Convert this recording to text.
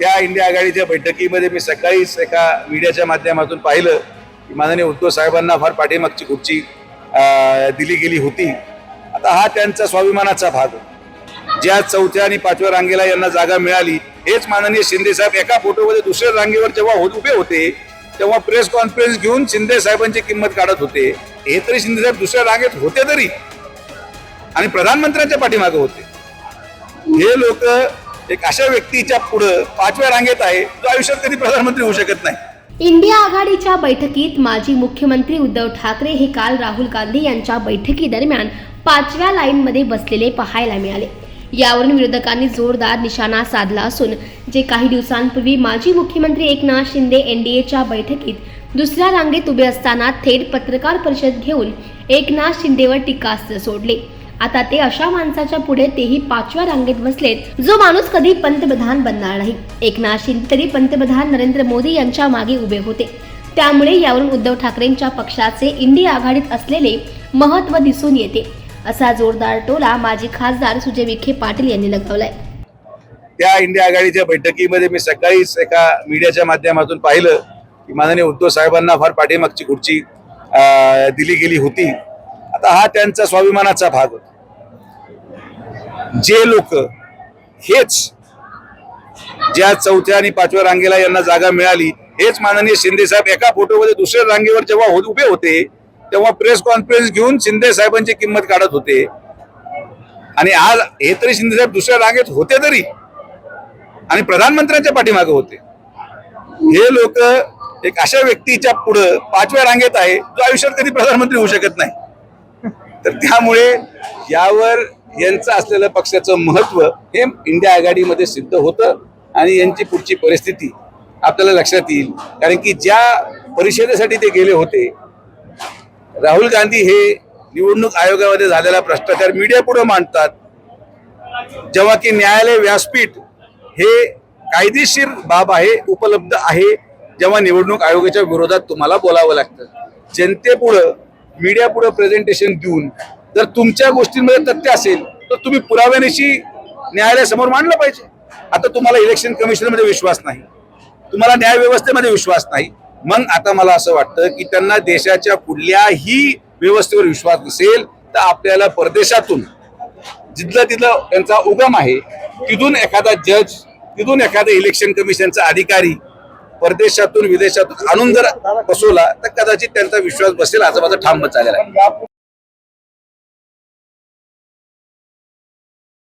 त्या इंडिया आघाडीच्या बैठकीमध्ये मी सकाळीच एका मीडियाच्या माध्यमातून पाहिलं की माननीय उद्धव साहेबांना फार पाठीमागची खुर्ची अं, दिली गेली होती. आता हा त्यांचा स्वाभिमानाचा भाग. ज्या चौथ्या आणि पाचव्या रांगेला यांना जागा मिळाली हेच माननीय शिंदे साहेब एका फोटोमध्ये दुसऱ्या रांगेवर जेव्हा हो-, उभे होते तेव्हा प्रेस कॉन्फरन्स घेऊन शिंदे साहेबांची किंमत काढत होते. हे तरी शिंदे साहेब दुसऱ्या रांगेत होते तरी. आणि प्रधानमंत्र्यांच्या पाठीमागे होते. हे लोक एक अशा व्यक्तीच्या पुढं पाचव्या रांगेत आहे जो आयुष्यात कधी प्रधानमंत्री होऊ शकत नाही. इंडिया आघाडीच्या बैठकीत माजी मुख्यमंत्री उद्धव ठाकरे हे काल राहुल गांधी यांच्या बैठकीदरम्यान पाचव्या लाईनमध्ये बसलेले पाहायला मिळाले. यावरून विरोधकांनी जोरदार निशाणा साधला असून जे काही दिवसांपूर्वी माजी मुख्यमंत्री एकनाथ शिंदे एनडीएच्या बैठकीत दुसऱ्या रांगेत उभे असताना थेट पत्रकार परिषद घेऊन एकनाथ शिंदेवर टीकास्त्र सोडले. आता ते अशा माणसाच्या पुढे तेही पाचव्या रांगेत बसलेत जो माणूस कधी पंतप्रधान बनणार नाही. एकनाथ शिंदे तरी पंतप्रधान नरेंद्र मोदी यांच्या मागे उभे होते. त्यामुळे यावरून उद्धव ठाकरेंच्या पक्षाचे इंडिया आघाडीत असलेले महत्त्व दिसून येते. असा जोरदार टोला माजी खासदार सुजय विखे पाटील यांनी लगावलाय त्या इंडिया आघाडीच्या बैठकीमध्ये मी सकाळीच एका मीडियाच्या माध्यमातून पाहिलं की माननीय उद्धव साहेबांना फार पाठीमागची खुर्ची अं, दिली गेली होती. आता हा त्यांचा स्वाभिमानाचा भाग होता. जे लोक हेच ज्या चौथ्या आणि पाचव्या रांगेला यांना जागा मिळाली हेच माननीय शिंदे साहेब एका फोटोमध्ये दुसऱ्या रांगेवर जेव्हा हो-, उभे होते तेव्हा प्रेस कॉन्फरन्स घेऊन शिंदे साहेबांची किंमत काढत होते. आणि आज हे तरी शिंदे साहेब दुसऱ्या रांगेत होते तरी आणि प्रधानमंत्र्यांच्या पाठीमागे होते. हे लोक एक अशा व्यक्तीच्या पुढं पाचव्या रांगेत आहे जो आयुष्यात कधी प्रधानमंत्री होऊ शकत नाही. तर त्यामुळे यावर यांचं असलेलं पक्षाचं महत्त्व हे इंडिया आघाडीमध्ये सिद्ध होतं आणि यांची पुढची परिस्थिती आपल्याला लक्षात येईल. कारण की ज्या परिषदेसाठी ते गेले होते राहुल गांधी हे निवडणूक आयोगामध्ये झालेला भ्रष्टाचार मीडिया पुढे मांडतात. जेव्हा की न्यायालय व्यासपीठ हे कायदेशीर बाब आहे उपलब्ध आहे जेव्हा निवडणूक आयोगाच्या विरोधात तुम्हाला बोलावं लागतं. जनतेपुढं मीडिया पुढं प्रेझेंटेशन देऊन जर तुमच्या गोष्टींमध्ये तथ्य असेल तर तुम्ही पुराव्यानिशी न्यायालयासमोर मांडलं पाहिजे. आता तुम्हाला इलेक्शन कमिशनमध्ये विश्वास नाही. तुम्हाला न्याय व्यवस्थेमध्ये विश्वास नाही. मग आता मला असं वाटतं की त्यांना देशाच्या कुठल्याही व्यवस्थेवर विश्वास नसेल तर आपल्याला परदेशातून जिथलं तिथलं त्यांचा उगम आहे तिथून एखादा जज तिथून एखादा इलेक्शन कमिशनचा अधिकारी परदेशातून विदेशातून आणून जर बसवला तर कदाचित त्यांचा विश्वास बसेल. असं माझं ठाम मत झालेलं आहे.